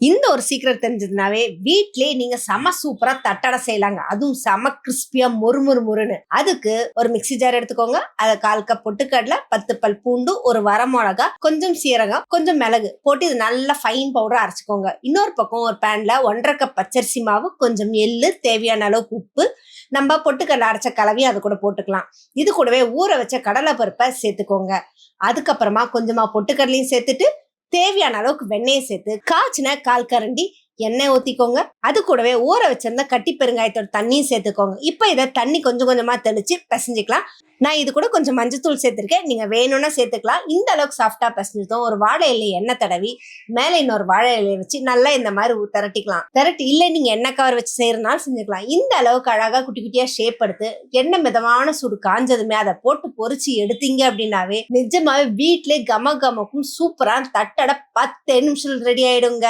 இந்த ஒரு சீக்கிரம் தெரிஞ்சதுனாவே வீட்லயே நீங்க செம சூப்பரா தட்டடை செய்யலாங்க. அதுவும் செம கிறிஸ்பியா மொறு மொறு மொறுன்னு. அதுக்கு ஒரு மிக்ஸி ஜார் எடுத்துக்கோங்க. அதை கால் கப் பொட்டுக்கடலை பத்து பல் பூண்டு ஒரு வர மிளகா கொஞ்சம் சீரகம் கொஞ்சம் மிளகு போட்டு இது நல்லா ஃபைன் பவுடர் அரைச்சிக்கோங்க. இன்னொரு பக்கம் ஒரு பேன்ல ஒன்றரை கப் பச்சரிசி மாவு கொஞ்சம் எள்ளு தேவையான அளவுக்கு உப்பு. நம்ம பொட்டுக்கடலை அரைச்ச கலவையும் அது கூட போட்டுக்கலாம். இது கூடவே ஊற வச்ச கடலை பருப்பை சேர்த்துக்கோங்க. அதுக்கப்புறமா கொஞ்சமா பொட்டுக்கடலையும் சேர்த்துட்டு தேவையான அளவுக்கு வெண்ணெயை சேர்த்து காய்ச்சின கால் கரண்டி எண்ணெய் ஊற்றிக்கோங்க அது கூடவே ஊற வச்சிருந்த கட்டி பெருங்காயத்தோட தண்ணியும் சேர்த்துக்கோங்க. இப்போ இதை தண்ணி கொஞ்சம் கொஞ்சமாக தெளிச்சு பிசைஞ்சிக்கலாம். நான் இது கூட கொஞ்சம் மஞ்சத்தூள் சேர்த்துருக்கேன். நீங்கள் வேணும்னா சேர்த்துக்கலாம். இந்த அளவுக்கு சாஃப்டாக பிசைஞ்சதும் ஒரு வாழை இலையை எண்ணெய் தடவி மேலே இன்னொரு வாழை இலையை வச்சு நல்லா இந்த மாதிரி திரட்டிக்கலாம். திரட்டி இல்லை நீங்கள் எண்ணெய் கவர் வச்சு செய்கிறனாலும் செஞ்சுக்கலாம். இந்த அளவுக்கு அழகாக குட்டி குட்டியாக ஷேப் எடுத்து எண்ணெய் மிதமான சூடு காஞ்சதுமே அதை போட்டு பொறிச்சு எடுத்தீங்க அப்படின்னாவே நிஜமாவே வீட்டிலே கம கமக்கும் சூப்பராக தட்டட பத்து நிமிஷம் ரெடி ஆயிடுங்க.